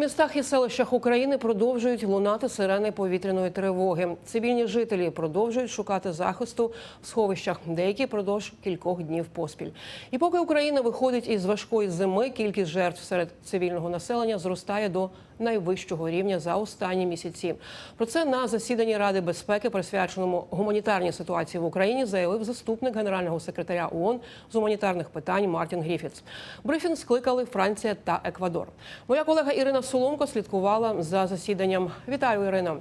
містах і селищах України продовжують лунати сирени повітряної тривоги. Цивільні жителі продовжують шукати захисту в сховищах, деякі продовж кількох днів поспіль. І поки Україна виходить із важкої зими, кількість жертв серед цивільного населення зростає до найвищого рівня за останні місяці. Про це на засіданні Ради безпеки, присвяченому гуманітарній ситуації в Україні, заявив заступник генерального секретаря ООН з гуманітарних питань Мартін Гріфітс. Брифінг скликали Франція та Еквадор. Моя колега Ірина Соломко слідкувала за засіданням. Вітаю, Ірина.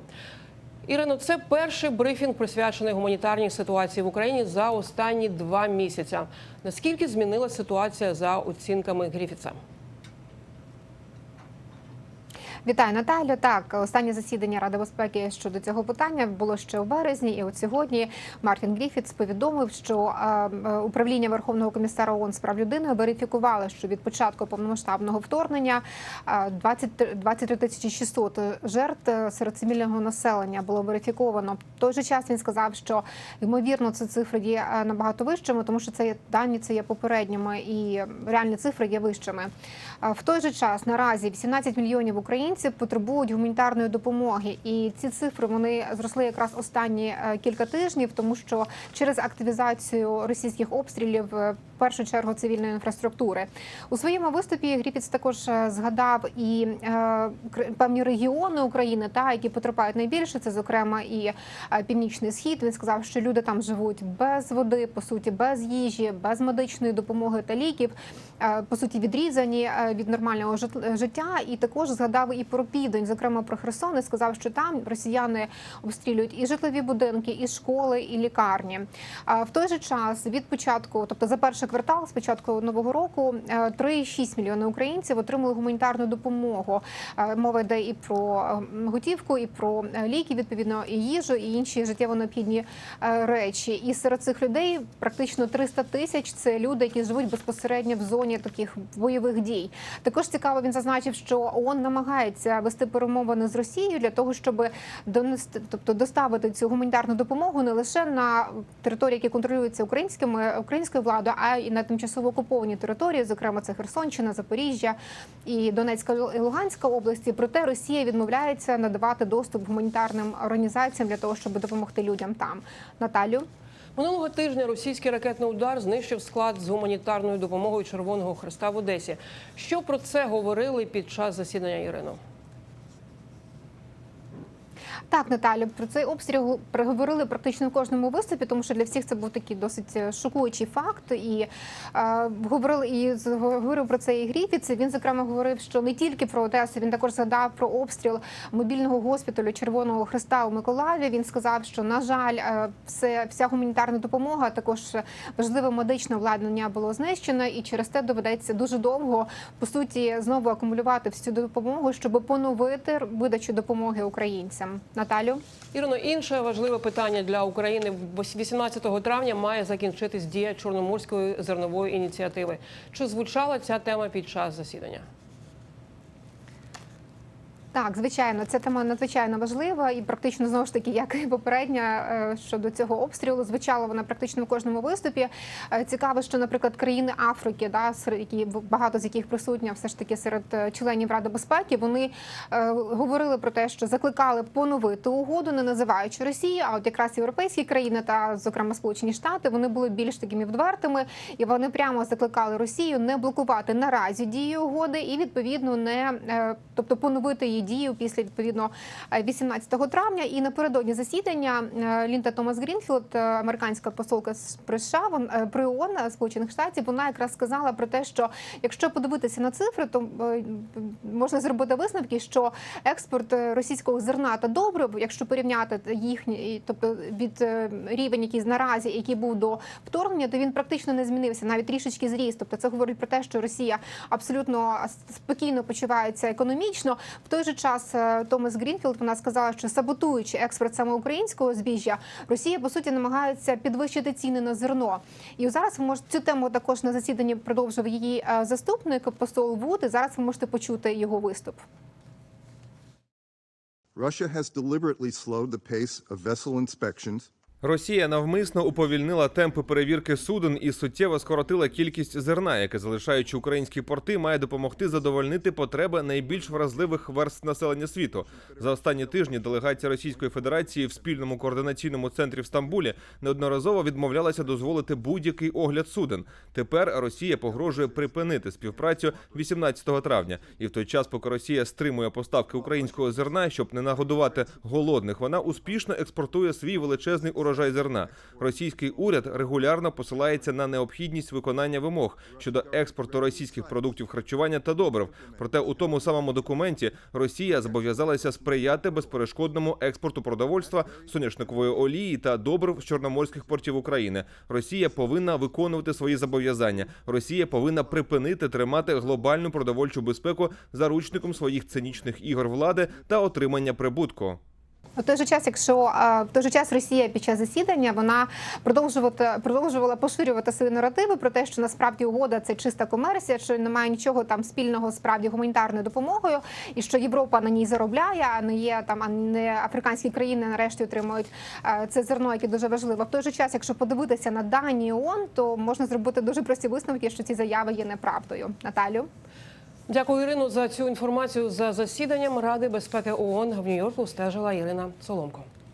Ірино, це перший брифінг присвячений гуманітарній ситуації в Україні за останні два місяці. Наскільки змінилася ситуація за оцінками Гріфітса? Вітаю, Наталю. Так, останнє засідання Ради безпеки щодо цього питання було ще у березні, і от сьогодні Мартін Гріфітс повідомив, що е, е, управління Верховного комісара ООН з прав людини верифікувало, що від початку повномасштабного вторгнення е, 20 23 тисячі 600 жертв е, серед цивільного населення було верифіковано. В той же час він сказав, що ймовірно ці цифри є е, набагато вищими, тому що це є дані, це є попередніми, і реальні цифри є вищими. Е, В той же час наразі 18 мільйонів українців потребують гуманітарної допомоги, і ці цифри вони зросли якраз останні е, кілька тижнів, тому що через активізацію російських обстрілів е, в першу чергу цивільної інфраструктури у своєму виступі Гріфіц також е, згадав і певні регіони України, та які потерпають найбільше. Це зокрема і північний схід. Він сказав, що люди там живуть без води, по суті, без їжі, без медичної допомоги та ліків, по суті, відрізані від нормального жит- життя. І також згадав і про південь, зокрема про Херсон, і сказав, що там росіяни обстрілюють і житлові будинки, і школи, і лікарні. В той же час від початку, тобто за перший квартал, з початку нового року, е, 3,6 мільйони українців отримали гуманітарну допомогу. Е, Мова йде і про е, готівку, і про е, ліки, відповідно, і їжу, і інші життєво необхідні е, речі. І серед цих людей практично 300 тисяч це люди, які живуть безпосередньо в зоні таких бойових дій. Також цікаво, він зазначив, що ООН намагається вести перемовини з Росією для того, щоб донести, тобто доставити цю гуманітарну допомогу не лише на території, які контролюються українськими українською владою, а й на тимчасово окуповані території, зокрема це Херсонщина, Запоріжжя і Донецька і Луганська області. Проте Росія відмовляється надавати доступ гуманітарним організаціям для того, щоб допомогти людям там. Наталю. Минулого тижня російський ракетний удар знищив склад з гуманітарною допомогою Червоного Хреста в Одесі. Що про це говорили під час засідання Ірино? Так, Наталя, про цей обстріл приговорили практично в кожному виступі, тому що для всіх це був такий досить е, шокуючий факт. І е, говорили і говорив про це і Гріфіц. Він зокрема говорив, що не тільки про Одесу, він також згадав про обстріл мобільного госпіталю Червоного Христа у Миколаєві. Він сказав, що на жаль, е, все вся гуманітарна допомога, також важливе медичне обладнання було знищено, і через те доведеться дуже довго по суті знову акумулювати всю допомогу, щоб поновити видачу допомоги українцям. Наталю. Ірино, інше важливе питання для України. 18 травня має закінчитись дія Чорноморської зернової ініціативи. Чи звучала ця тема під час засідання? Так, звичайно, ця тема надзвичайно важлива і практично знову ж таки, як і попередня е, щодо цього обстрілу, звучала вона практично в кожному виступі. Е, Цікаво, що, наприклад, країни Африки, да, які багато з яких присутня, все ж таки серед е, членів Ради безпеки, вони говорили про те, що закликали поновити угоду, не називаючи Росію, а от якраз європейські країни та, зокрема, Сполучені Штати, вони були більш такими відвертими, і вони прямо закликали Росію не блокувати наразі дію угоди і відповідно не тобто поновити її дію після відповідно е, 18 травня. І напередодні засідання е, Лінда Томас Грінфілд, е, американська посолка при США, вон- е, при ООН е, Сполучених Штатів, вона якраз сказала про те, що якщо подивитися на цифри, то е, можна зробити висновки, що експорт е, російського зерна та добрив, якщо порівняти їхні, тобто від е, рівень, який наразі, який був до вторгнення, то він практично не змінився, навіть трішечки зріс. Тобто це говорить про те, що Росія абсолютно спокійно почувається економічно. В той же час е, Томас Грінфілд вона сказала, що саботуючи експорт саме українського збіжжя, Росія по суті намагається підвищити ціни на зерно. І зараз ви можете цю тему також на засіданні продовжив її е, заступник посол Вуд. І зараз ви можете почути його виступ. Russia has deliberately slowed the pace of vessel inspections Росія навмисно уповільнила темпи перевірки суден і суттєво скоротила кількість зерна, яке залишаючи українські порти, має допомогти задовольнити потреби найбільш вразливих верств населення світу. За останні тижні делегація Російської Федерації в спільному координаційному центрі в Стамбулі неодноразово відмовлялася дозволити будь-який огляд суден. Тепер Росія погрожує припинити співпрацю 18 травня. І в той час, поки Росія стримує поставки українського зерна, щоб не нагодувати голодних, вона успішно експортує свій величезний урожай зерна. Російський уряд регулярно посилається на необхідність виконання вимог щодо експорту російських продуктів харчування та добрив. Проте у тому самому документі Росія зобов'язалася сприяти безперешкодному експорту продовольства, соняшникової олії та добрив з чорноморських портів України. Росія повинна виконувати свої зобов'язання. Росія повинна припинити тримати глобальну продовольчу безпеку заручником своїх цинічних ігор влади та отримання прибутку. У той же час, якщо в той же час Росія під час засідання вона продовжувати продовжувала поширювати свої наративи про те, що насправді угода це чиста комерція, що немає нічого там спільного справді гуманітарною допомогою, і що Європа на ній заробляє, а не є там, а не африканські країни нарешті отримують е, це зерно, яке дуже важливо. В той же час, якщо подивитися на дані ООН, то можна зробити дуже прості висновки, що ці заяви є неправдою. Наталю. Дякую, Ірину, за цю інформацію. За засіданням Ради безпеки ООН в Нью-Йорку стежила Ірина Соломко.